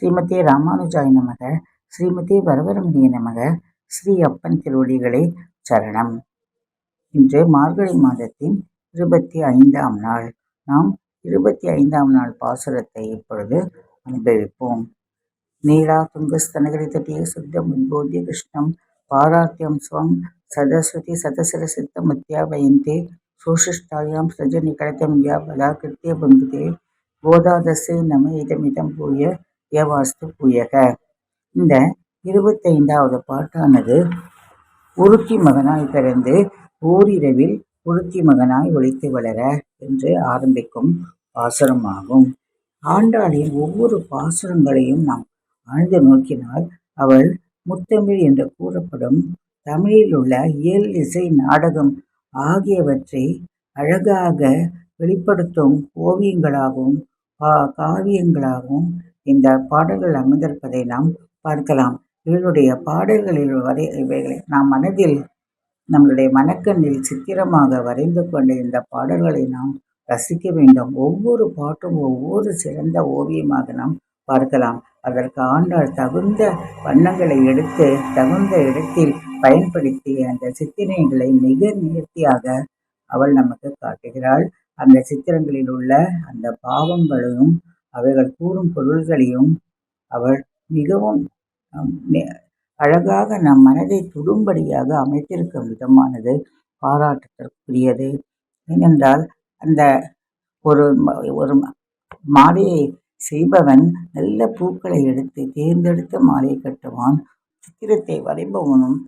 ஸ்ரீமதி ராமானுஜாய நமக. ஸ்ரீமதி வரவரமணிய நமக. ஸ்ரீ அப்பன் திருவடிகளே சரணம். இன்று மார்கழி மாதத்தின் இருபத்தி ஐந்தாம் நாள். நாம் இருபத்தி ஐந்தாம் நாள் பாசுரத்தை இப்பொழுது அனுபவிப்போம். நீலா துங்கஸ்தனகரி தட்டிய சுத்தம் உத்போத்திய கிருஷ்ணம். பாராத்தியம் ஸ்வம் சதஸ்வதி சதசர சித்தமத்யா வயந்தே சோஷிஷ்டாயாம் சஜ நிகழத்தம் யா பலா கிருத்திய பங்குதே. கோதாதசை நம இதமிதம் பூய யவாஸ்து புயக. இந்த இருபத்தைந்தாவது பாட்டானது உருத்தி மகனாய் பிறந்து ஓரிரவில் உருத்தி மகனாய் ஒழித்து வளர என்று ஆரம்பிக்கும் பாசுரமாகும். ஆண்டாளின் ஒவ்வொரு பாசுரங்களையும் நாம் ஆழ்ந்து நோக்கினால் அவள் முத்தமிழ் என்று கூறப்படும் தமிழில் உள்ள இயல் இசை நாடகம் ஆகியவற்றை அழகாக வெளிப்படுத்தும் ஓவியங்களாகவும் காவியங்களாகவும் இந்த பாடல்கள் அமைந்திருப்பதை நாம் பார்க்கலாம். இவருடைய பாடல்களில் வரை இவைகளை நாம் மனதில் நம்மளுடைய மனக்கண்ணில் சித்திரமாக வரைந்து கொண்ட இந்த பாடல்களை நாம் ரசிக்க வேண்டும். ஒவ்வொரு பாட்டும் ஒவ்வொரு சிறந்த ஓவியமாக நாம் பார்க்கலாம். அதற்கு ஆண்டாள் தகுந்த வண்ணங்களை எடுத்து தகுந்த இடத்தில் பயன்படுத்தி அந்த சித்திரங்களை மிக நேர்த்தியாக அவள் நமக்கு காட்டுகிறாள். அந்த சித்திரங்களில் உள்ள அந்த பாவங்களையும் அவைகள் கூறும் பொருள்களையும் அவள் மிகவும் அழகாக நம் மனதை தொடும்படியாக அமைத்திருக்கும் விதமானது பாராட்டத்திற்குரியது ஏனென்றால் அந்த ஒரு ஒரு மாலையை செய்பவன் நல்ல பூக்களை எடுத்து தேர்ந்தெடுத்த மாலை கட்டுவான். சித்திரத்தை வரைபவனும்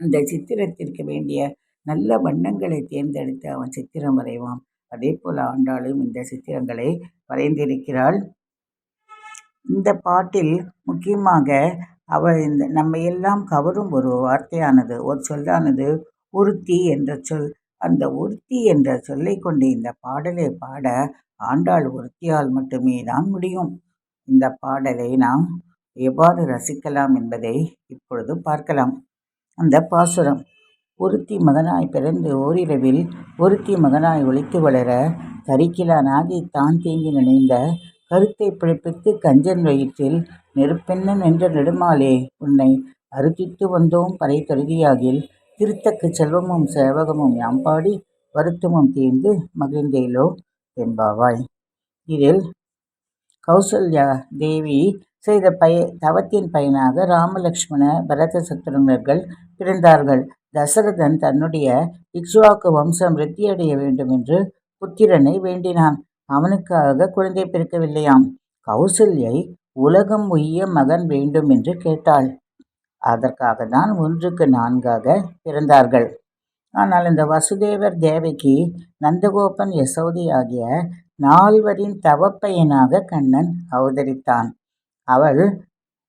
அந்த சித்திரத்திற்கு வேண்டிய நல்ல வண்ணங்களை தேர்ந்தெடுத்து அவன் சித்திரம் வரைவான். அதே போல் ஆண்டாளும் இந்த சித்திரங்களை வரைந்திருக்கிறாள். இந்த பாட்டில் முக்கியமாக அவள் இந்த நம்ம எல்லாம் கவரும் ஒரு வார்த்தையானது ஒரு சொல்லானது உருத்தி என்ற சொல். அந்த உருத்தி என்ற சொல்லை கொண்டு இந்த பாடலை பாட ஆண்டாள் ஒருத்தியால் மட்டுமே தான் முடியும். இந்த பாடலை நாம் எவ்வாறு ரசிக்கலாம் என்பதை இப்பொழுது பார்க்கலாம். அந்த பாசுரம். ஒருத்தி மகனாய் பிறந்து ஓரிரவில் ஒருத்தி மகனாய் ஒழித்து வளர கரிக்கிலானாகி தான் தேங்கி நினைந்த கருத்தை பிழைப்பித்து கஞ்சன் வயிற்றில் நெருப்பெண்ணன் என்ற நெடுமாலே உன்னை அறுத்தித்து வந்தோம் பறை தருதியாகில் திருத்தக்கு செல்வமும் சேவகமும் யாம்பாடி வருத்தமும் தீர்ந்து மகிழ்ந்தேலோ என்பாவாய். இதில் கௌசல்யா தேவி செய்த பய தவத்தின் பயனாக ராமலக்ஷ்மண பரத சத்ருங்கர்கள் பிறந்தார்கள். தசரதன் தன்னுடைய இக்ஷுவாக்கு வம்சம் விருத்தியடைய வேண்டும் என்று புத்திரனை வேண்டினான். அவனுக்காக குழந்தை பிறக்கவில்லையாம். கௌசல்யை உலகம் உய்ய மகன் வேண்டும் என்று கேட்டாள். அதற்காக தான் ஒன்றுக்கு நான்காக பிறந்தார்கள். ஆனால் இந்த வசுதேவர் தேவைக்கு நந்தகோபன் யசோதி ஆகிய நால்வரின் தவப்பையனாக கண்ணன் அவதரித்தான். அவள்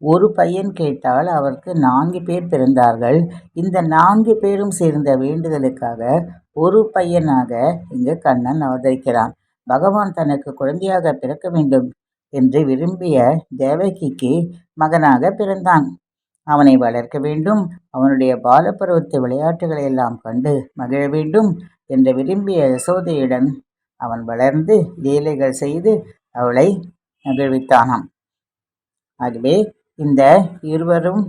ஒரு பையன் கேட்டால் அவருக்கு நான்கு பேர் பிறந்தார்கள். இந்த நான்கு பேரும் சேர்ந்த வேண்டுதலுக்காக ஒரு பையனாக இங்கு கண்ணன் அவதரிக்கிறான். பகவான் தனக்கு குழந்தையாக பிறக்க வேண்டும் என்று விரும்பிய தேவகிக்கு மகனாக பிறந்தான். அவனை வளர்க்க வேண்டும். அவனுடைய பாலப்பருவத்து விளையாட்டுகளை எல்லாம் கண்டு மகிழ வேண்டும் என்று விரும்பிய யசோதையுடன் அவன் வளர்ந்து லீலைகள் செய்து அவளை மகிழ்வித்தானாம். ஆகவே இந்த இருவரும்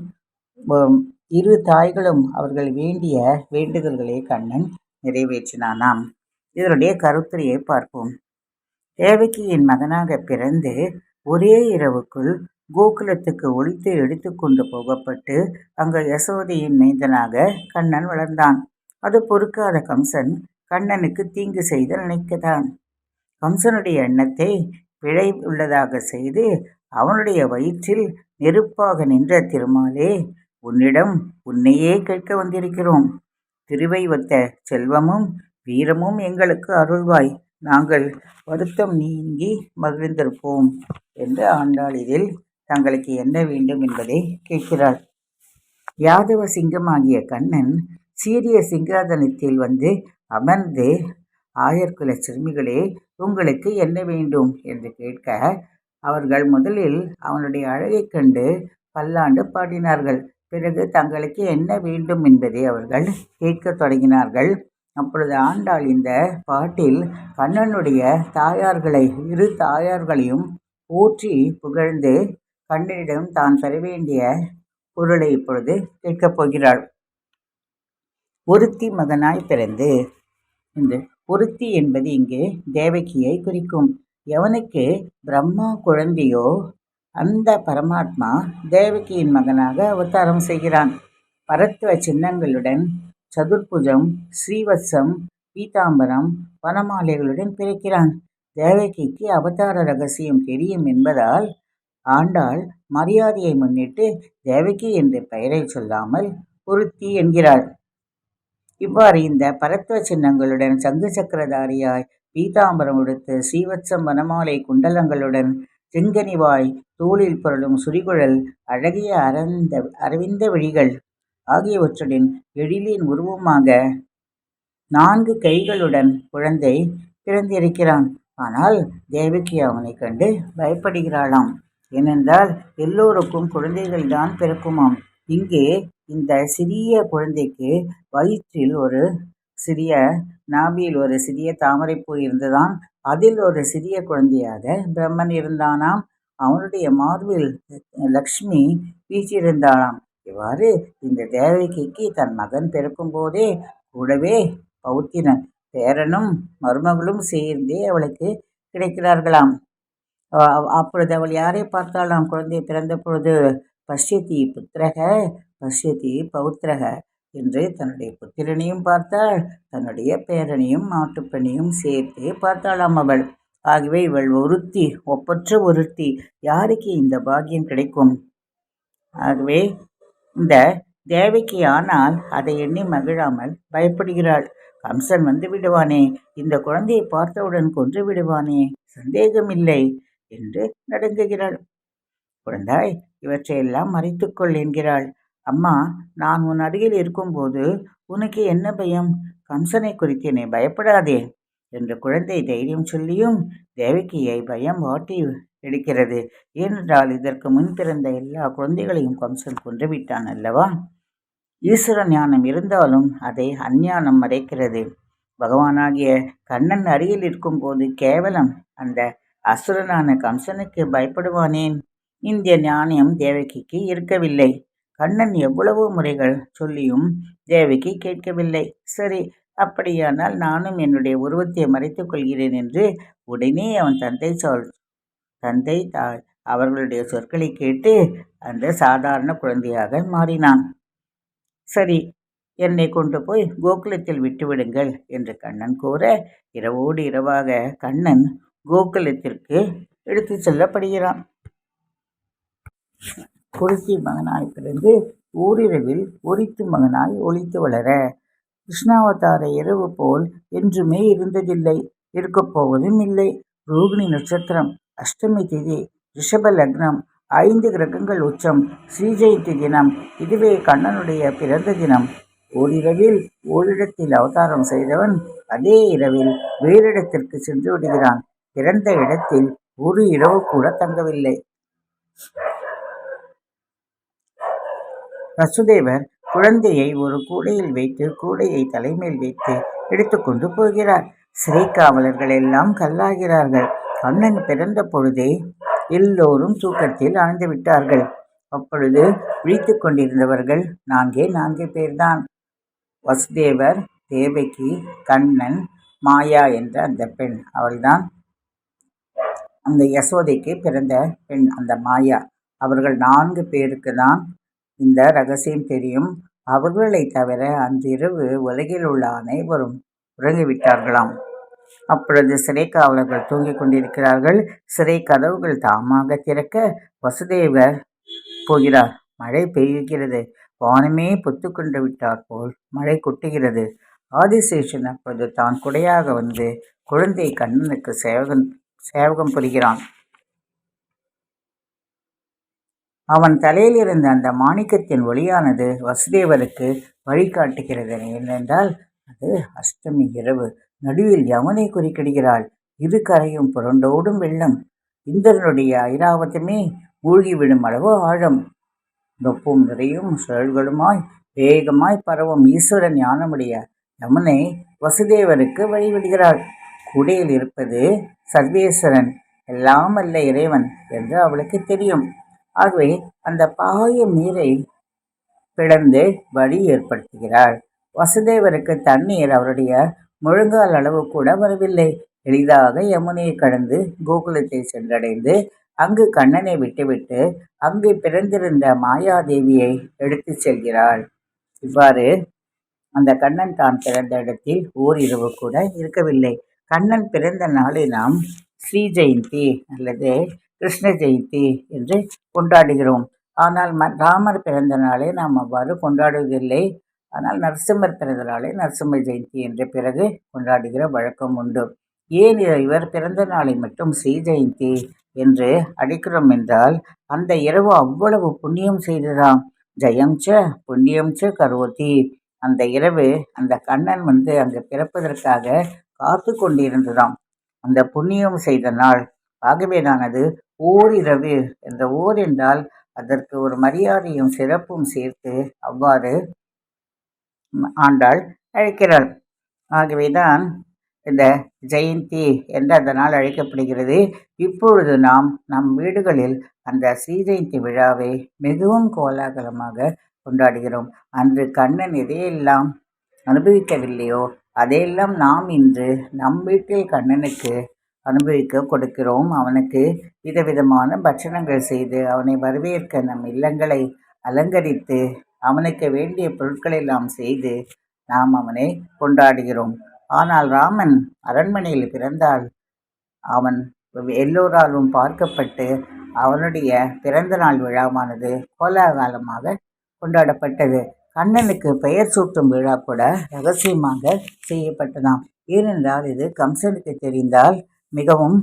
இரு தாய்களும் அவர்கள் வேண்டிய வேண்டுதல்களை கண்ணன் நிறைவேற்றினானாம். இதனுடைய கருத்துரையை பார்ப்போம். தேவகியின் மகனாக பிறந்து ஒரே இரவுக்குள் கோகுலத்துக்கு ஒழித்து எடுத்து கொண்டு போகப்பட்டு அங்கு யசோதையின் மைந்தனாக கண்ணன் வளர்ந்தான். அது பொறுக்காத கம்சன் கண்ணனுக்கு தீங்கு செய்து நினைக்கதான் கம்சனுடைய எண்ணத்தை பிழை உள்ளதாக செய்து அவனுடைய வயிற்றில் நெருப்பாக நின்ற திருமாலே உன்னிடம் உன்னையே கேட்க வந்திருக்கிறோம். திருவை ஒத்த செல்வமும் வீரமும் எங்களுக்கு அருள்வாய். நாங்கள் வருத்தம் நீங்கி மகிழ்ந்திருப்போம் என்று ஆண்டாள் இதில் தங்களுக்கு என்ன வேண்டும் என்பதை கேட்கிறாள். யாதவ சிங்கமாகிய கண்ணன் சீரிய சிங்காதனத்தில் வந்து அமர்ந்து ஆயர்குல சிறுமிகளே உங்களுக்கு என்ன வேண்டும்? என்று கேட்க அவர்கள் முதலில் அவனுடைய அழகைக் கண்டு பல்லாண்டு பாடினார்கள். பிறகு தங்களுக்கு என்ன வேண்டும் என்பதை அவர்கள் கேட்கத் தொடங்கினார்கள். அப்பொழுது ஆண்டாள் இந்த பாட்டில் கண்ணனுடைய தாயார்களை இரு தாயார்களையும் போற்றி புகழ்ந்து கண்ணனிடம் தான் பெற வேண்டிய பொருளை இப்பொழுது கேட்கப் போகிறாள். ஒருத்தி மகனாய் பிறந்து இந்த ஒருத்தி என்பது இங்கு தேவகியை குறிக்கும். எவனுக்கு பிரம்மா குழந்தையோ அந்த பரமாத்மா தேவகியின் மகனாக அவதாரம் செய்கிறான். பரத்துவ சின்னங்களுடன் சதுர்புஜம் ஸ்ரீவத்சம் பீதாம்பரம் வனமாலைகளுடன் பிறக்கிறான். தேவகிக்கு அவதார ரகசியம் தெரியும் என்பதால் ஆண்டாள் மரியாதையை முன்னிட்டு தேவகி என்ற பெயரை சொல்லாமல் ஒருத்தி என்கிறாள் இவ்வாறு இந்த பரத்துவ சின்னங்களுடன் சங்கு சக்கரதாரியாய் பீதாம்பரம் உடுத்து சீவச்ச வனமாலை குண்டலங்களுடன் செங்கனிவாய் தோளில் புரளும் சுரிகுழல் அழகிய அரந்த அரவிந்த விழிகள் ஆகியவற்றுடன் எழிலின் உருவமாக நான்கு கைகளுடன் குழந்தை பிறந்திருக்கிறான். ஆனால் தேவகி அவனை கண்டு பயப்படுகிறாளாம். ஏனென்றால் எல்லோருக்கும் குழந்தைகள் தான் பிறக்குமாம். இங்கே இந்த சிறிய குழந்தைக்கு வயிற்றில் ஒரு சிறிய நாபியில் ஒரு சிறிய தாமரைப்பூ இருந்ததாம். அதில் ஒரு சிறிய குழந்தையாக பிரம்மன் இருந்தானாம். அவனுடைய மார்பில் லக்ஷ்மி வீற்றிருந்தாளாம். இவ்வாறு இந்த தேவகிக்கு தன் மகன் பிறக்கும் போதே கூடவே பௌத்திரன் பேரனும் மருமகளும் சேர்ந்தே அவளுக்கு கிடைக்கிறார்களாம். அப்பொழுது அவள் யாரை பார்த்தாலாம் குழந்தை பிறந்த பொழுது பஷ்யதி புத்திரக பஷ்யதி பௌத்திரக. என்று தன்னுடைய புத்திரனையும் பார்த்தாள். தன்னுடைய பேரனையும் மாட்டுப்பெண்ணையும் சேர்த்தே பார்த்தாளாம் அவள். ஆகவே இவள் ஒருத்தி ஒப்பற்ற ஒருத்தி. யாருக்கு இந்த பாக்கியம் கிடைக்கும்? ஆகவே இந்த தேவைக்கு ஆனால் அதை எண்ணி மகிழாமல் பயப்படுகிறாள். கம்சன் வந்து விடுவானே இந்த குழந்தையை பார்த்தவுடன் கொன்று விடுவானே சந்தேகமில்லை என்று நடுங்குகிறாள். குழந்தாய் இவற்றையெல்லாம் மறைத்துக்கொள் என்கிறாள். அம்மா நான் உன் அருகில் இருக்கும்போது உனக்கு என்ன பயம்? கம்சனை குறித்து நீ பயப்படாதே என்று குழந்தை தைரியம் சொல்லியும் தேவகியை பயம் வாட்டி எடுக்கிறது. ஏனென்றால் இதற்கு முன் பிறந்த எல்லா குழந்தைகளையும் கம்சன் கொன்றுவிட்டான் அல்லவா? ஈஸ்வர ஞானம் இருந்தாலும் அதை அஞ்ஞானம் மறைக்கிறது. பகவானாகிய கண்ணன் அருகில் இருக்கும்போது கேவலம் அந்த அசுரனான கம்சனுக்கு பயப்படுவானேன்? இந்த ஞானியம் தேவகிக்கு இருக்கவில்லை. கண்ணன் எவ்வளவு முறைகள் சொல்லியும் தேவகி கேட்கவில்லை. சரி அப்படியானால் நானும் என்னுடைய உருவத்தை மறைத்துக் கொள்கிறேன் என்று உடனே அவன் தந்தை சொல் தந்தை தாய் அவர்களுடைய சொற்களை கேட்டு அந்த சாதாரண குழந்தையாக மாறினான். சரி என்னை கொண்டு போய் கோகுலத்தில் விட்டுவிடுங்கள் என்று கண்ணன் கூற இரவோடு இரவாக கண்ணன் கோகுலத்திற்கு எடுத்து செல்லப்படுகிறான். குருத்தி மகனாய் பிறந்து ஓரிரவில் ஒரித்து மகனாய் ஒழித்து வளர கிருஷ்ணாவதார இரவு போல் என்றுமே இருந்ததில்லை இருக்கப் போவதும் இல்லை. ரோகிணி நட்சத்திரம் அஷ்டமி திதி ரிஷப லக்னம் ஐந்து கிரகங்கள் உச்சம் ஸ்ரீஜெயந்தி தினம் இதுவே கண்ணனுடைய பிறந்த தினம். ஓரிரவில் ஓரிடத்தில் அவதாரம் செய்தவன் அதே இரவில் வேறிடத்திற்கு சென்று விடுகிறான். பிறந்த இடத்தில் ஒரு இரவு கூட தங்கவில்லை. வசுதேவர் குழந்தையை ஒரு கூடையில் வைத்து கூடையை தலைமையில் வைத்து எடுத்துக்கொண்டு போகிறார். சிறை காவலர்கள் எல்லாம் கல்லாகிறார்கள். கண்ணன் பிறந்த பொழுதே எல்லோரும் தூக்கத்தில் ஆழ்ந்து விட்டார்கள். அப்பொழுது விழித்து கொண்டிருந்தவர்கள் நான்கே நான்கு பேர்தான். வசுதேவர் தேவகி கண்ணன் மாயா என்ற அந்த பெண். அவள்தான் அந்த யசோதைக்கு பிறந்த பெண் அந்த மாயா. அவர்கள் நான்கு பேருக்கு தான் இந்த ரகசியம் தெரியும். அவர்களை தவிர அன்றிரவு உலகில் உள்ள அனைவரும் உறங்கிவிட்டார்களாம். அப்பொழுது சிறை காவலர்கள் தூங்கிக் கொண்டிருக்கிறார்கள். சிறை கதவுகள் தாமாக திறக்க வசுதேவர் போகிறார். மழை பெய்கிறது. வானமே பொத்து கொண்டு விட்டார் போல் மழை கொட்டுகிறது. ஆதிசேஷன் அப்பொழுது தான் குடையாக வந்து குழந்தை கண்ணனுக்கு சேவகன் சேவகம் புரிகிறான். அவன் தலையில் இருந்த அந்த மாணிக்கத்தின் ஒளியானது வசுதேவருக்கு வழிகாட்டுகிறது ஏனென்றால் அது அஷ்டமி இரவு. நடுவில் யமுனை குறிக்கிடுகிறாள். இரு கரையும் புரண்டோடும் வெள்ளம். இந்திரனுடைய ஐராவதமே மூழ்கிவிடும் அளவு ஆழம். நொப்பும் நிறையும் சுழல்களுமாய் வேகமாய் பரவும் ஈஸ்வரன் ஞானமுடைய யமுனை வசுதேவருக்கு வழிவிடுகிறாள். கூடையில் இருப்பது சர்வேஸ்வரன். எல்லாம் அல்ல இறைவன் என்று அவளுக்கு தெரியும். ஆகவே அந்த பாயும் நீரை பிளந்து வழி ஏற்படுத்துகிறாள். வசுதேவருக்கு தண்ணீர் அவருடைய முழுங்கால் அளவு கூட வரவில்லை. எளிதாக யமுனையை கடந்து கோகுலத்தை சென்றடைந்து அங்கு கண்ணனை விட்டுவிட்டு அங்கு பிறந்திருந்த மாயாதேவியை எடுத்து செல்கிறாள். இவ்வாறு அந்த கண்ணன் தான் பிறந்த இடத்தில் ஓரிரவு கூட இருக்கவில்லை. கண்ணன் பிறந்த நாளை நாம் ஸ்ரீ ஜெயந்தி அல்லது கிருஷ்ண ஜெயந்தி என்று கொண்டாடுகிறோம். ஆனால் ம ராமர் பிறந்த நாளை நாம் அவ்வாறு கொண்டாடுவதில்லை. ஆனால் நரசிம்மர் பிறந்த நாளை நரசிம்ம ஜெயந்தி என்ற பிறகு கொண்டாடுகிற வழக்கம் உண்டு. ஏன் இவர் பிறந்த நாளை மட்டும் ஸ்ரீ ஜெயந்தி என்று அடிக்கிறோம் என்றால் அந்த இரவு அவ்வளவு புண்ணியம் செய்ததாம். ஜெயம் ச புண்ணியம் ச கரோதி அந்த இரவு அந்த கண்ணன் வந்து அங்கு பிறப்பதற்காக காத்து கொண்டிருந்ததாம். அந்த புண்ணியம் செய்த நாள் ஆகவேதானது ஓரிரவு என்ற ஓர் என்றால் அதற்கு ஒரு மரியாதையும் சிறப்பும் சேர்த்து அவ்வாறு ஆண்டாள் அழைக்கிறாள். ஆகவேதான் இந்த ஜெயந்தி என்று அதனால் அழைக்கப்படுகிறது. இப்பொழுது நாம் நம் வீடுகளில் அந்த ஸ்ரீ ஜெயந்தி விழாவை மிகவும் கோலாகலமாக கொண்டாடுகிறோம். அன்று கண்ணன் எதையெல்லாம் அனுபவிக்கவில்லையோ அதையெல்லாம் நாம் இன்று நம் வீட்டில் கண்ணனுக்கு அனுபவிக்க கொடுக்கிறோம். அவனுக்கு விதவிதமான பட்சணங்கள் செய்து அவனை வரவேற்க நம் இல்லங்களை அலங்கரித்து அவனுக்கு வேண்டிய பொருட்களை எல்லாம் செய்து நாம் அவனை கொண்டாடுகிறோம். ஆனால் ராமன் அரண்மனையில் பிறந்தால் அவன் எல்லோராலும் பார்க்கப்பட்டு அவனுடைய பிறந்த நாள் விழாவானது கோலாகாலமாக கொண்டாடப்பட்டது. கண்ணனுக்கு பெயர் சூட்டும் விழா கூட ரகசியமாக செய்யப்பட்டதாம். ஏனென்றால் இது கம்சனுக்கு தெரிந்தால் மிகவும்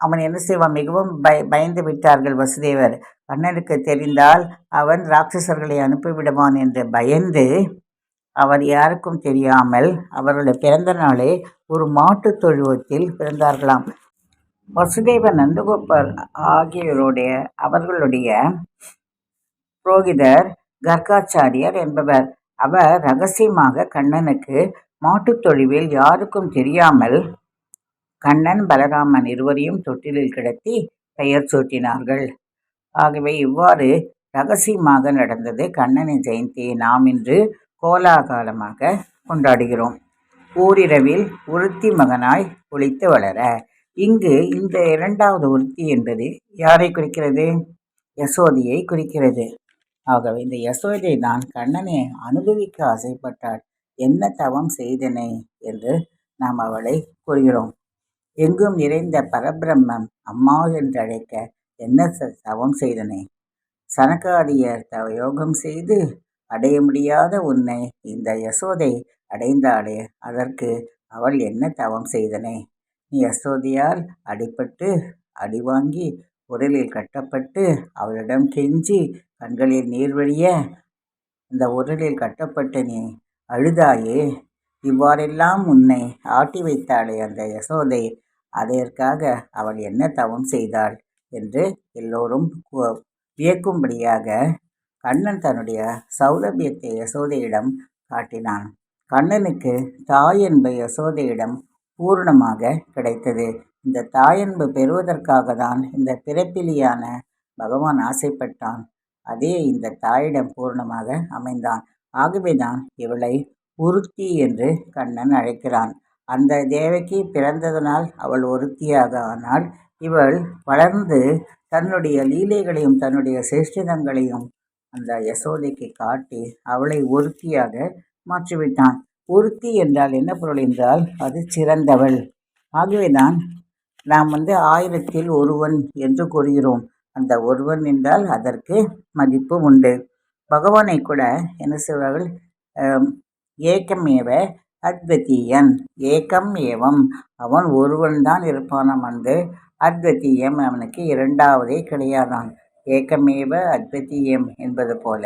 அவன் என்ன செய்வான்? மிகவும் பய பயந்து விட்டார்கள் வசுதேவர். கண்ணனுக்கு தெரிந்தால் அவன் ராட்சசர்களை அனுப்பிவிடுவான் என்று பயந்து அவர் யாருக்கும் தெரியாமல் அவருடைய பிறந்த நாளே ஒரு மாட்டு தொழுவத்தில் பிறந்தார்களாம். வசுதேவன் நந்தகோபர் ஆகியோருடைய அவர்களுடைய புரோகிதர் கர்காச்சாரியர் என்பவர். அவர் ரகசியமாக கண்ணனுக்கு மாட்டுத் தொழுவில் யாருக்கும் தெரியாமல் கண்ணன் பலராமன் இருவரையும் தொட்டிலில் கிடத்தி பெயர் சூட்டினார்கள். ஆகவே இவ்வாறு ரகசியமாக நடந்தது கண்ணனின் ஜெயந்தியை நாம் இன்று கோலாகாலமாக கொண்டாடுகிறோம். ஓரிரவில் ஒருத்தி மகனாய் ஒழித்து வளர இங்கு இந்த இரண்டாவது உருத்தி என்பது யாரை குறிக்கிறது? யசோதியை குறிக்கிறது. ஆகவே இந்த யசோதை தான் கண்ணனை அனுபவிக்க ஆசைப்பட்டாள் என்ன தவம் செய்தனை என்று நாம் அவளை கூறுகிறோம். எங்கும் நிறைந்த பரபிரம்மம் அம்மா என்றழைக்க என்ன தவம் செய்தனே? சனகாதியர் தவ யோகம் செய்து அடைய முடியாத உன்னை இந்த யசோதை அடைந்தாளே அதற்கு அவள் என்ன தவம் செய்தனே? நீ யசோதையால் அடிபட்டு அடி வாங்கி உரலில் கட்டப்பட்டு அவளிடம் கெஞ்சி கண்களில் நீர் வழிய அந்த உரலில் கட்டப்பட்டு நீ அழுதாயே இவ்வாறெல்லாம் உன்னை ஆட்டி வைத்தாளே அந்த யசோதை அதற்காக அவள் என்ன தவம் செய்தாள் என்று எல்லோரும் வியக்கும்படியாக கண்ணன் தன்னுடைய சௌலபியத்தை யசோதையிடம் காட்டினான். கண்ணனுக்கு தாயன்பு யசோதையிடம் பூரணமாக கிடைத்தது. இந்த தாயன்பு பெறுவதற்காக தான் இந்த பிறப்பிலியான பகவான் ஆசைப்பட்டான். அதே இந்த தாயிடம் பூர்ணமாக அமைந்தான். ஆகவேதான் இவளை உருத்தி என்று கண்ணன் அழைக்கிறான். அந்த தேவகி பிறந்ததனால் அவள் ஒருத்தியாக ஆனால் இவள் வளர்ந்து தன்னுடைய லீலைகளையும் தன்னுடைய சேஷ்டிதங்களையும் அந்த யசோதைக்கு காட்டி அவளை ஒருத்தியாக மாற்றிவிட்டான். ஒருத்தி என்றால் என்ன பொருள் என்றால் அது சிறந்தவள். ஆகவேதான் நாம் வந்து ஆயிரத்தில் ஒருவன் என்று கூறுகிறோம். அந்த ஒருவன் என்றால் அதற்கு மதிப்பு உண்டு. பகவானை கூட என்ன செய்வார்கள் ஏக்கமேவ அத்வதீயன். ஏகம் ஏவம். அவன் ஒருவன்தான் இருப்பானாம் வந்து அத்வதீயம் அவனுக்கு இரண்டாவதே கிடையாதான் ஏக்கமேவ அத்வதீயம் என்பது போல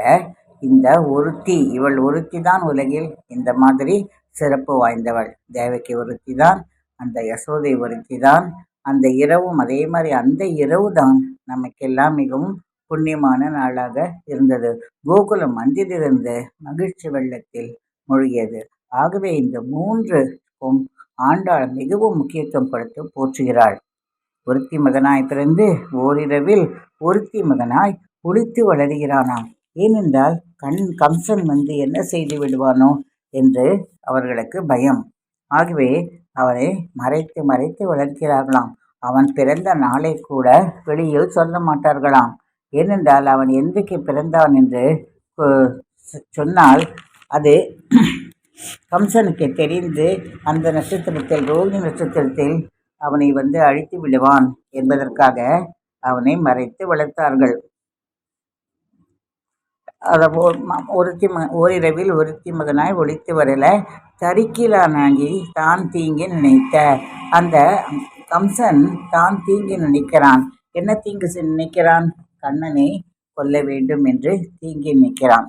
இந்த ஒருத்தி இவள் ஒருத்தி தான் உலகில் இந்த மாதிரி சிறப்பு வாய்ந்தவள். தேவகி ஒருத்தி தான் அந்த யசோதை ஒருத்தி தான் அந்த இரவும் அதே மாதிரி அந்த இரவு தான் நமக்கெல்லாம் மிகவும் புண்ணியமான நாளாக இருந்தது. கோகுலம் மந்திலிருந்து மகிழ்ச்சி வெள்ளத்தில் மூழ்கியது. ஆகவே இந்த மூன்றுக்கும் ஆண்டாள் மிகவும் முக்கியத்துவம் கொடுத்து போற்றுகிறாள். ஒருத்தி மகனாய் பிறந்து ஓரிரவில் ஒருத்தி மகனாய் குளித்து வளருகிறானாம். ஏனென்றால் கண் கம்சன் வந்து என்ன செய்து விடுவானோ என்று அவர்களுக்கு பயம். ஆகவே அவனை மறைத்து மறைத்து வளர்க்கிறார்களாம். அவன் பிறந்த நாளை கூட வெளியில் சொல்ல மாட்டார்களாம். ஏனென்றால் அவன் என்றைக்கு பிறந்தான் என்று சொன்னால் அது கம்சனுக்கு தெரிந்து அந்த நட்சத்திரத்தில் ரோகி நட்சத்திரத்தில் அவனை வந்து அழித்து விடுவான் என்பதற்காக அவனை மறைத்து வளர்த்தார்கள். ஒருத்தி ம ஓரிரவில் ஒருத்தி மகனாய் ஒழித்து வரல. தறிக்கிலானாங்கி தான் தீங்கி நினைத்த அந்த கம்சன் தான் தீங்கி நினைக்கிறான். என்ன தீங்கு நினைக்கிறான்? கண்ணனை கொல்ல வேண்டும் என்று தீங்கி நினைக்கிறான்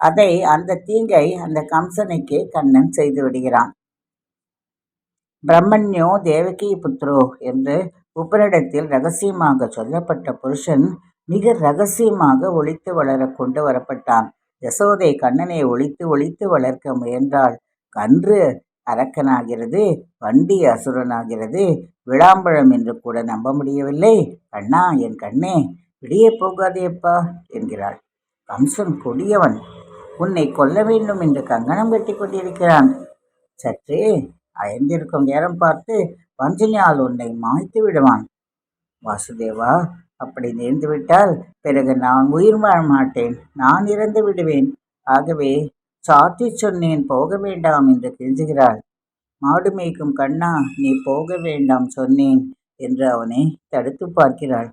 அதை அந்த தீங்கை அந்த கம்சனுக்கு கண்ணன் செய்து விடுகிறான். பிரம்மண்யோ தேவகி புத்ரோ என்று உபரிடத்தில் ரகசியமாக சொல்லப்பட்ட புருஷன் மிக ரகசியமாக ஒழித்து வளர கொண்டு வரப்பட்டான். யசோதை கண்ணனை ஒழித்து ஒழித்து வளர்க்க முயன்றாள் கன்று அரக்கனாகிறது வண்டி அசுரனாகிறது. விளாம்பழம் என்று கூட நம்ப முடியவில்லை. கண்ணா என் கண்ணே விடிய போகாதேப்பா என்கிறாள். கம்சன் கொடியவன் உன்னை கொல்ல வேண்டும் என்று கங்கணம் கட்டி கொண்டிருக்கிறான். சற்றே அயர்ந்திருக்கும் நேரம் பார்த்து வஞ்சனையால் உன்னை மாய்த்து விடுவான். வாசுதேவா அப்படி நேர்ந்துவிட்டால் பிறகு நான் உயிர் வாழ மாட்டேன். நான் இறந்து விடுவேன். ஆகவே சாற்றி சொன்னேன் போக வேண்டாம் என்று கெஞ்சுகிறாள். மாடு மேய்க்கும் கண்ணா நீ போக வேண்டாம் சொன்னேன் என்று அவனை தடுத்து பார்க்கிறாள்.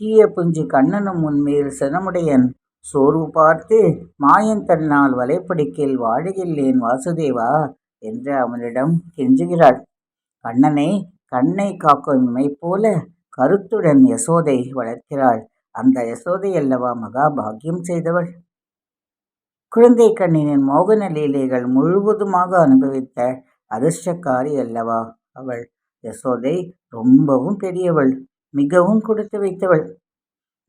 தீய புஞ்சி கண்ணனும் உன்மேல் சினமுடையன். சோர்வு பார்த்து மாயன் தன்னால் வலைப்பிடிக்கில் வாழுகில்லேன் வாசுதேவா என்று அவனிடம் கெஞ்சுகிறாள். கண்ணனை கண்ணை காக்கும் போல கருத்துடன் யசோதை வளர்க்கிறாள். அந்த யசோதை அல்லவா மகாபாகியம் செய்தவள் குழந்தை கண்ணினின் மோகன லீலைகள் முழுவதுமாக அனுபவித்த அதிர்ஷ்டக்காரி அல்லவா அவள்? யசோதை ரொம்பவும் பெரியவள் மிகவும் கொடுத்து வைத்தவள்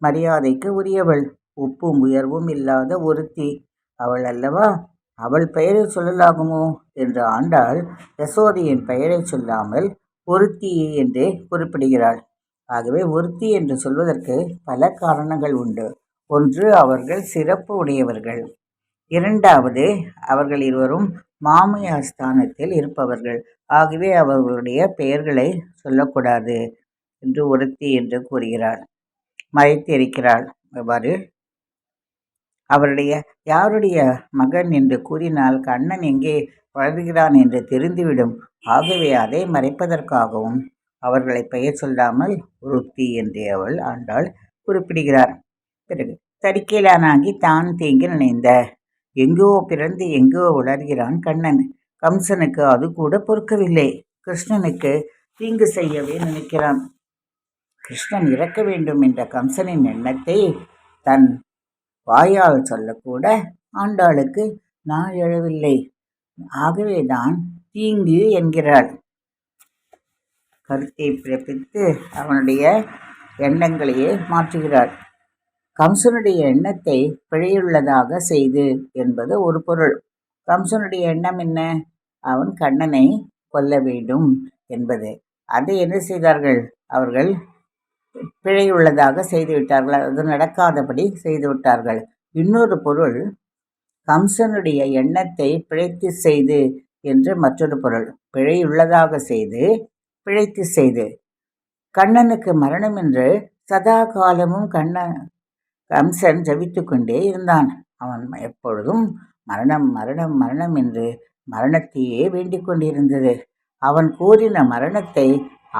மரியாதைக்கு உரியவள். உப்பும் உயர்வும் இல்லாத ஒருத்தி. அவள் அல்லவா? அவள் பெயரை சொல்லலாகுமோ? என்று ஆண்டாள் யசோதையின் பெயரை சொல்லாமல் ஒருத்தி என்றே குறிப்பிடுகிறாள். ஆகவே ஒருத்தி என்று சொல்வதற்கு பல காரணங்கள் உண்டு. ஒன்று அவர்கள் சிறப்பு உடையவர்கள். இரண்டாவது அவர்கள் இருவரும் மாமியார் ஸ்தானத்தில் இருப்பவர்கள். ஆகவே அவர்களுடைய பெயர்களை சொல்லக்கூடாது என்று ஒருத்தி என்று கூறுகிறார் மறைத்து இருக்கிறாள். எவ்வாறு அவருடைய யாருடைய மகன் என்று கூறினால் கண்ணன் எங்கே வளர்கிறான் என்று தெரிந்துவிடும். ஆகவே அதை மறைப்பதற்காகவும் அவர்களை பெயர் சொல்லாமல் ஒருத்தி என்று அவள் ஆண்டாள் குறிப்பிடுகிறார். பிறகு தடிக்கேலானாகி தான் தேங்கி நினைந்த எங்கோ பிறந்து எங்கோ உளர்கிறான் கண்ணன். கம்சனுக்கு அது கூட பொறுக்கவில்லை. கிருஷ்ணனுக்கு தீங்கு செய்யவே நினைக்கிறான். கிருஷ்ணன் இறக்க வேண்டும் என்ற கம்சனின் எண்ணத்தை தன் வாயால் சொல்லக்கூட ஆண்டாளுக்கு நான் எழவில்லை. ஆகவேதான் தீங்கு என்கிறாள். கருத்தை பிறப்பித்து அவனுடைய எண்ணங்களையே மாற்றுகிறாள். கம்சனுடைய எண்ணத்தை பிழையுள்ளதாக செய்து என்பது ஒரு பொருள். கம்சனுடைய எண்ணம் என்ன? அவன் கண்ணனை கொல்ல வேண்டும் என்பது. அதை என்ன செய்தார்கள்? அவர்கள் பிழையுள்ளதாக செய்துவிட்டார்கள். அது நடக்காதபடி செய்துவிட்டார்கள். இன்னொரு பொருள் கம்சனுடைய எண்ணத்தை பிழைத்து செய்து என்று மற்றொரு பொருள் பிழையுள்ளதாக செய்து பிழைத்து செய்து. கண்ணனுக்கு மரணம் என்று சதா காலமும் கண்ணன் கம்சன் ஜபித்து கொண்டே இருந்தான். அவன் எப்பொழுதும் மரணம் மரணம் மரணம் என்று மரணத்தையே வேண்டிக் கொண்டிருந்தது. அவன் கூறின மரணத்தை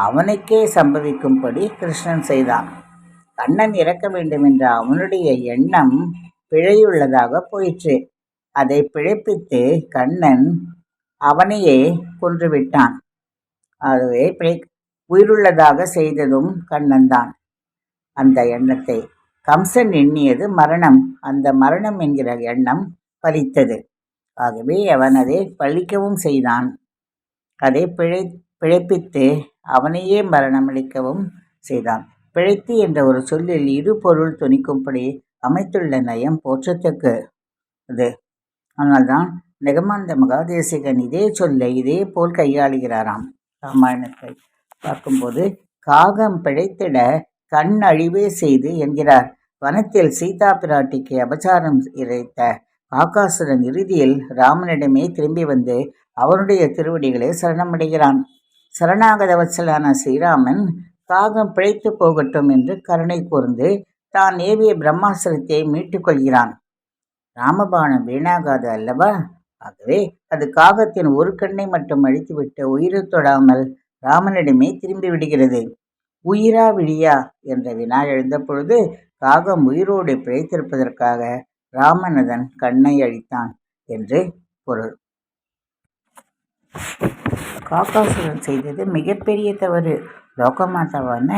அவனுக்கே சம்பவிக்கும்படி கிருஷ்ணன் செய்தான். கண்ணன் இறக்க வேண்டும் என்ற அவனுடைய எண்ணம் பிழையுள்ளதாக போயிற்று. அதை பிழைப்பித்து கண்ணன் அவனையே கொன்றுவிட்டான். ஆகவே பிழை உயிருள்ளதாக செய்ததும் கண்ணன்தான். அந்த எண்ணத்தை கம்சன் எண்ணியது மரணம். அந்த மரணம் என்கிற எண்ணம் பலித்தது. ஆகவே அவன் அதை பழிக்கவும் செய்தான். அதை பிழை பிழைப்பித்து அவனையே மரணமளிக்கவும் செய்தான். பிழைத்து என்ற ஒரு சொல்லில் இரு பொருள் துணிக்கும்படி அமைத்துள்ள நயம் போற்றத்தக்கு அது ஆனால்தான் நெகமாந்த மகாதேசிகன் இதே சொல்லை இதே போல் கையாளுகிறாராம். ராமாயணத்தை பார்க்கும்போது காகம் பிழைத்திட கண் அழிவே செய்து என்கிறார். வனத்தில் சீதா பிராட்டிக்கு அபசாரம் இறைத்த காக்காசுரன் இறுதியில் ராமனிடமே திரும்பி வந்து அவனுடைய திருவடிகளை சரணமடைகிறான். சரணாகதவத்சலான ஸ்ரீராமன் காகம் பிழைத்து போகட்டும் என்று கருணை கூர்ந்து தான் ஏவிய பிரம்மாசிரத்தை மீட்டுக் கொள்கிறான். ராமபாணம் வீணாகாது அல்லவா? ஆகவே அது காகத்தின் ஒரு கண்ணை மட்டும் அழித்துவிட்டு உயிரை தொடாமல் ராமனிடமே திரும்பி விடுகிறது. உயிரா விழியா என்ற வினா எழுந்த பொழுது காகம் உயிரோடு பிழைத்திருப்பதற்காக ராமனதன் கண்ணை அழித்தான் என்று பொருள். காக்காசுரன் செய்தது மிகப்பெரிய தவறு. லோகமாதாவான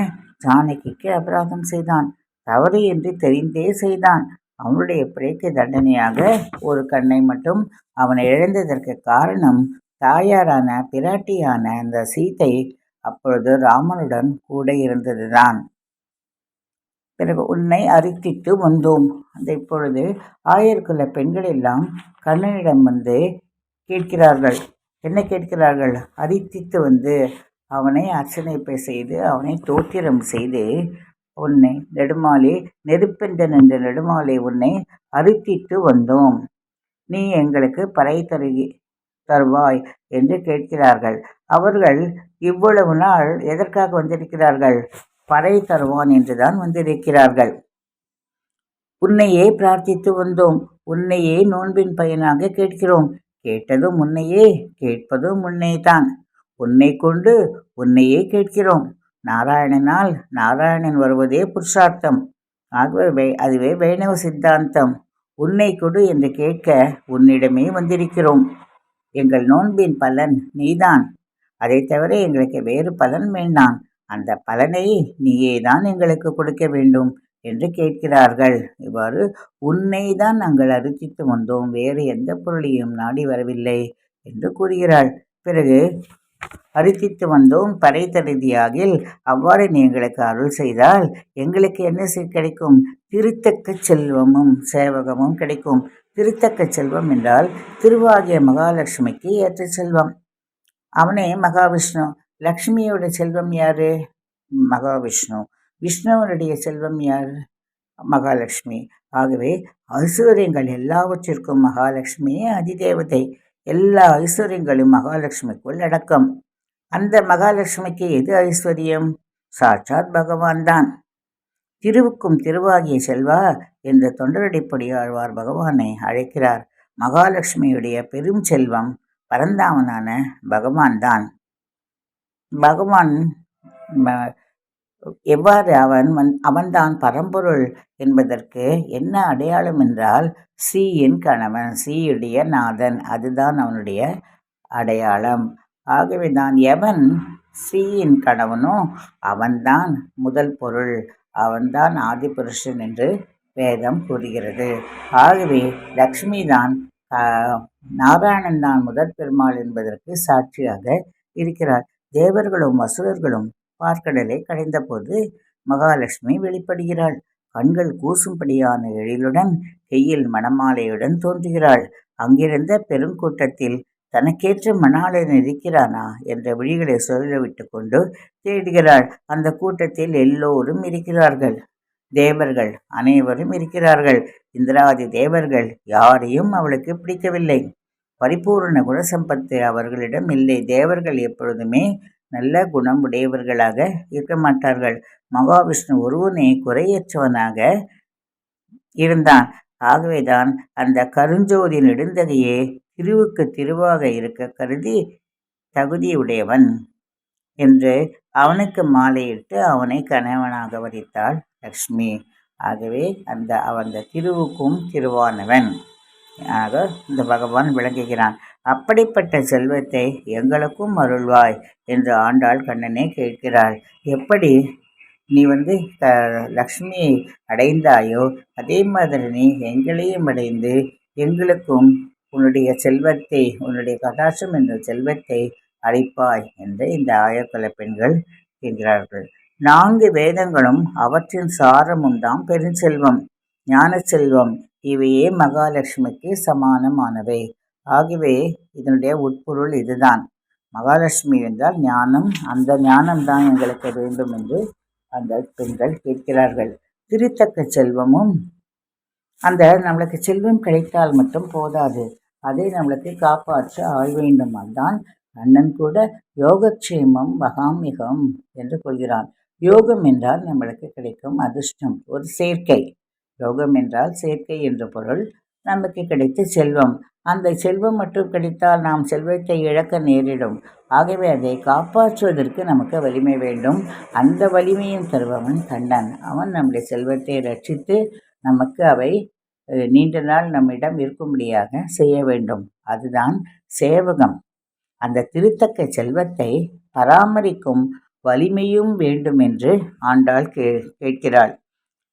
ஜானகிக்கு அபராதம் செய்தான். தவறு என்று தெரிந்தே செய்தான். அவனுடைய பிழைக்கு தண்டனையாக ஒரு கண்ணை மட்டும் அவனை இழந்ததற்கு காரணம் தாயாரான பிராட்டியான அந்த சீதை அப்பொழுது ராமனுடன் கூட இருந்ததுதான். பிறகு உன்னை அரித்திட்டு வந்தோம். அந்த இப்பொழுது ஆயர்குல பெண்கள் எல்லாம் கண்ணனிடம் வந்து கேட்கிறார்கள். என்ன கேட்கிறார்கள்? அரித்தித்து வந்து அவனை அர்ச்சனை செய்து அவனை தோத்திரம் செய்து உன்னை நெடுமாலே நெருப்பென்ற நின்ற நெடுமாலே உன்னை அரித்தித்து வந்தோம். நீ எங்களுக்கு பறை தருகி தருவாய் என்று கேட்கிறார்கள். அவர்கள் இவ்வளவு நாள் எதற்காக வந்திருக்கிறார்கள்? பறை தருவான் என்றுதான் வந்திருக்கிறார்கள். உன்னையே பிரார்த்தித்து வந்தோம். உன்னையே நோன்பின் பயனாக கேட்கிறோம். கேட்டதும் உன்னையே கேட்பதும் உன்னைதான் உன்னை கொண்டு உன்னையே கேட்கிறோம். நாராயணனால் நாராயணன் வருவதே புருஷார்த்தம். ஆகவே அதுவே வைணவ சித்தாந்தம். உன்னை கொடு என்று கேட்க உன்னிடமே வந்திருக்கிறோம். எங்கள் நோன்பின் பலன் நீதான். அதை தவிர எங்களுக்கு வேறு பலன் வேண்டாம். அந்த பலனை நீயே தான் எங்களுக்கு கொடுக்க வேண்டும். என்று கேட்கிறார்கள். இவ்வாறு உன்னை தான் நாங்கள் அரிசித்து வந்தோம். வேறு எந்த பொருளையும் நாடி வரவில்லை என்று கூறுகிறாள். பிறகு அரிசித்து வந்தோம். பறை அவ்வாறு நீ எங்களுக்கு அருள் செய்தால் எங்களுக்கு என்ன கிடைக்கும்? திருத்தக்க செல்வமும் சேவகமும் கிடைக்கும். திருத்தக்க செல்வம் என்றால் திருவாகிய மகாலட்சுமிக்கு ஏற்ற செல்வம். அவனே மகாவிஷ்ணு. லக்ஷ்மியோட செல்வம் யாரு? மகாவிஷ்ணு. விஷ்ணுவனுடைய செல்வம் யார்? மகாலட்சுமி. ஆகவே ஐஸ்வர்யங்கள் எல்லாவற்றிற்கும் மகாலட்சுமியே அதிதேவதை. எல்லா ஐஸ்வர்யங்களும் மகாலட்சுமிக்குள் அடக்கம். அந்த மகாலட்சுமிக்கு எது ஐஸ்வர்யம்? சாட்சாத் பகவான் தான் திருவுக்கும் திருவாகிய செல்வா என்ற தொண்டரடிப்படியாழ்வார் பகவானை அழைக்கிறார். மகாலட்சுமியுடைய பெரும் செல்வம் பரந்தாமனான பகவான் தான் பகவான் எவ்வாறு அவன் அவன்தான் பரம்பொருள் என்பதற்கு என்ன அடையாளம் என்றால் சீயின் கணவன் சீயுடைய நாதன் அதுதான் அவனுடைய அடையாளம். ஆகவே தான் எவன் சீயின் கணவனோ அவன்தான் முதல் பொருள் அவன்தான் ஆதிபுருஷன் என்று வேதம் கூறுகிறது. ஆகவே லக்ஷ்மி தான் நாராயணன் தான் முதற் பெருமாள் என்பதற்கு சாட்சியாக இருக்கிறார் தேவர்களும் அசுரர்களும் பார்க்கடலை கடைந்தபோது மகாலட்சுமி வெளிப்படுகிறாள். கண்கள் கூசும்படியான எழிலுடன் கையில் மணமாலையுடன் தோன்றுகிறாள். அங்கிருந்த பெருங்கூட்டத்தில் தனக்கேற்ற மணாளன் இருக்கிறானா என்ற விழிகளை சொல்லிவிட்டு கொண்டு தேடுகிறாள். அந்த கூட்டத்தில் எல்லோரும் இருக்கிறார்கள். தேவர்கள் அனைவரும் இருக்கிறார்கள். இந்திராதி தேவர்கள் யாரையும் அவளுக்கு பிடிக்கவில்லை. பரிபூர்ண குணசம்பத்து அவர்களிடம் இல்லை. தேவர்கள் எப்பொழுதுமே நல்ல குணம் உடையவர்களாக இருக்க மாட்டார்கள். மகாவிஷ்ணு ஒருவனே குறையற்றவனாக இருந்தான். ஆகவேதான் அந்த கருஞ்சோதி நெடுந்தகையே திருவுக்கு திருவாக இருக்க கருதி தகுதியுடையவன் என்று அவனுக்கு மாலையிட்டு அவனை கணவனாக வரித்தாள் லக்ஷ்மி. ஆகவே அந்த அவன் திருவுக்கும் திருவானவன். ஆக இந்த பகவான் விளங்குகிறான். அப்படிப்பட்ட செல்வத்தை எங்களுக்கும் அருள்வாய் என்று ஆண்டாள் கண்ணனே கேட்கிறாள். எப்படி நீ வந்து க லக்ஷ்மியை அடைந்தாயோ அதே மாதிரி நீ எங்களையும் அடைந்து எங்களுக்கும் உன்னுடைய செல்வத்தை உன்னுடைய கடாசம் என்ற செல்வத்தை அளிப்பாய் என்று இந்த ஆயக்கல பெண்கள் என்கிறார்கள் நான்கு வேதங்களும் அவற்றின் சாரமும் தான் பெருஞ்செல்வம் ஞான செல்வம் இவையே மகாலட்சுமிக்கு சமானமானவை. ஆகவே இதனுடைய உட்பொருள் இதுதான். மகாலட்சுமி என்றால் ஞானம். அந்த ஞானம்தான் எங்களுக்கு வேண்டும் என்று அந்த பெண்கள் கேட்கிறார்கள். திருத்தக்க செல்வமும் அந்த நம்மளுக்கு செல்வம் கிடைத்தால் மட்டும் போதாது. அதை நம்மளுக்கு காப்பாற்ற ஆள் வேண்டும் அதுதான் அண்ணன் கூட யோகக்ஷேமம் மகாமிகம் என்று கொள்கிறான். யோகம் என்றால் நம்மளுக்கு கிடைக்கும் அதிர்ஷ்டம் ஒரு சேர்க்கை. யோகம் என்றால் சேர்க்கை என்ற பொருள். நமக்கு கிடைத்த செல்வம். அந்த செல்வம் மட்டும் கிடைத்தால் நாம் செல்வத்தை இழக்க நேரிடும். ஆகவே அதை காப்பாற்றுவதற்கு நமக்கு வலிமை வேண்டும். அந்த வலிமையும் தருபவன் கண்ணன். அவன் நம்முடைய செல்வத்தை ரட்சித்து நமக்கு அவை நீண்ட நாள் நம்மிடம் இருக்கும்படியாக செய்ய வேண்டும். அதுதான் சேவகம். அந்த திருத்தக்க செல்வத்தை பராமரிக்கும் வலிமையும் வேண்டும் என்று ஆண்டாள் கே கேட்கிறாள்.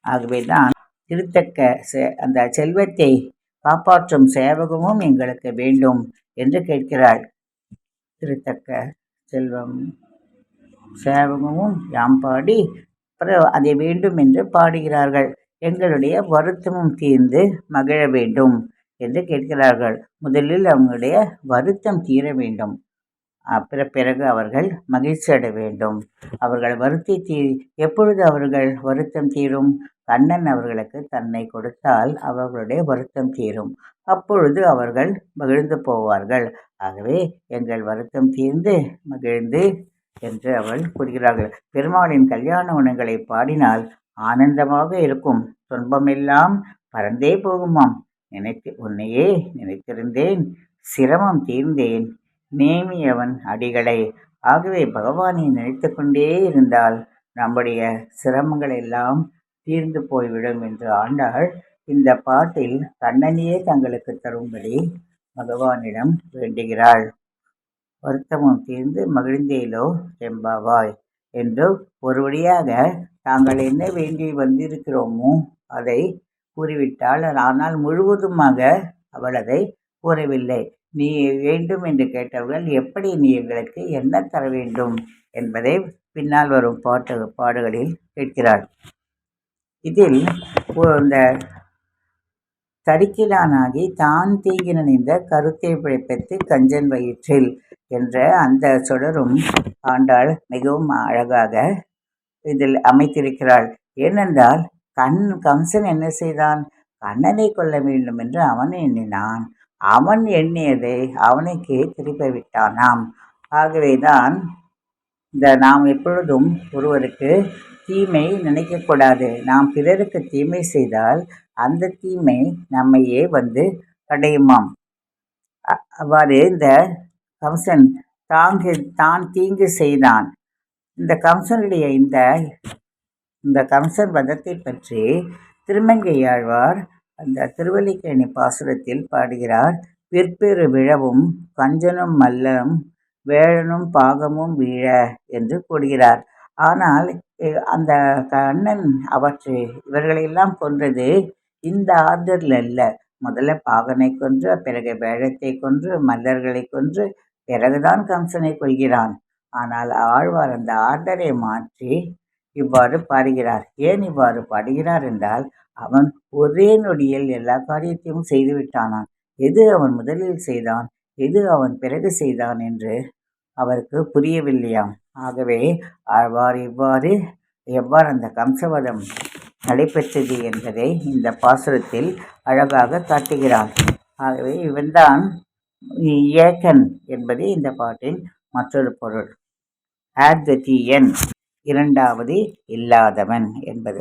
ஆகவே தான் திருத்தக்க செ அந்த செல்வத்தை காப்பாற்றும் சேவகமும் எங்களுக்கு வேண்டும் என்று கேட்கிறாள். திருத்தக்க செல்வம் சேவகமும் யாம் பாடி அப்புறம் அதை வேண்டும் என்று பாடுகிறார்கள். எங்களுடைய வருத்தமும் தீர்ந்து மகிழ வேண்டும் என்று கேட்கிறார்கள். முதலில் அவங்களுடைய வருத்தம் தீர வேண்டும். பிற பிறகு அவர்கள் மகிழ்ச்சி அடைய வேண்டும். அவர்கள் வருத்தி தீ எப்பொழுது அவர்கள் வருத்தம் தீரும்? கண்ணன் அவர்களுக்கு தன்னை கொடுத்தால் அவர்களுடைய வருத்தம் தீரும். அப்பொழுது அவர்கள் மகிழ்ந்து போவார்கள். ஆகவே எங்கள் வருத்தம் தீர்ந்து மகிழ்ந்து என்று அவள் கூறுகிறார்கள். பெருமாளின் கல்யாண உணங்களை பாடினால் ஆனந்தமாக இருக்கும். துன்பமெல்லாம் பறந்தே போகுமாம். நினைத்து உன்னையே நினைத்திருந்தேன். சிரமம் தீர்ந்தேன். நேமியவன் அடிகளை. ஆகவே பகவானை நினைத்து கொண்டே இருந்தால் நம்முடைய சிரமங்கள் எல்லாம் தீர்ந்து போய்விடும் என்று ஆண்டாள் இந்த பாட்டில் கண்ணனையே தங்களுக்கு தரும்படி பகவானிடம் வேண்டுகிறாள். வருத்தமும் தீர்ந்து மகிழ்ந்தேலோ செம்பாவாய் என்று ஒரு வழியாக தாங்கள் என்ன வேண்டி வந்திருக்கிறோமோ அதை கூறிவிட்டாள். ஆனால் முழுவதுமாக அவள் அதை கூறவில்லை. நீ வேண்டும் என்று கேட்டவர்கள் எப்படி நீ எங்களுக்கு என்ன தர வேண்டும் என்பதை பின்னால் வரும் பாட்டு பாடுகளில் கேட்கிறாள். இதில் இந்த தரிக்கிலானாகி தான் தீங்கி நினைந்த கருத்தை பிழைப்பித்து கஞ்சன் வயிற்றில் என்ற அந்த சொடரும் ஆண்டாள் மிகவும் அழகாக இதில் அமைத்திருக்கிறாள். ஏனென்றால் கண் கம்சன் என்ன செய்தான்? கண்ணனை கொல்ல வேண்டும் என்று அவன் எண்ணினான். அவன் எண்ணியதை அவனுக்கே திருப்பி விட்டானாம். ஆகவேதான் இந்த நாம் எப்பொழுதும் ஒருவருக்கு தீமை நினைக்கக்கூடாது. நாம் பிறருக்கு தீமை செய்தால் அந்த தீமை நம்மையே வந்து அடையுமாம். அவ்வாறு இந்த கம்சன் தாங்கு தான் தீங்கு செய்தான். இந்த கம்சனுடைய இந்த இந்த கம்சன் வதத்தை பற்றி திருமங்கையாழ்வார் அந்த திருவல்லிக்கேணி பாசுரத்தில் பாடுகிறார். பிற்பெரு விழவும் கஞ்சனும் மல்லனும் வேழனும் பாகமும் வீழ என்று கூறுகிறார். ஆனால் அந்த கண்ணன் அவற்றை இவர்களையெல்லாம் கொன்றது இந்த ஆர்டரில் இல்லை. முதல்ல பாகனை கொன்று பிறகு வேழத்தை கொன்று மல்லர்களை கொன்று பிறகுதான் கம்சனை கொள்கிறான் ஆனால் ஆழ்வார் அந்த ஆர்டரை மாற்றி இவ்வாறு பாடுகிறார். ஏன் இவ்வாறு பாடுகிறார் என்றால் அவன் ஒரே நொடியில் எல்லா காரியத்தையும் செய்து விட்டானான். எது அவன் முதலில் செய்தான்? எது அவன் பிறகு செய்தான் என்று அவருக்கு புரியவில்லையாம். ஆகவே அவ்வாறு இவ்வாறு எவ்வாறு அந்த கம்சவதம் நடைபெற்றது என்பதை இந்த பாசுரத்தில் அழகாக காட்டுகிறார். ஆகவே இவன்தான் ஏகன் என்பது இந்த பாட்டின் மற்றொரு பொருள். ஆட் த இரண்டாவது இல்லாதவன் என்பது.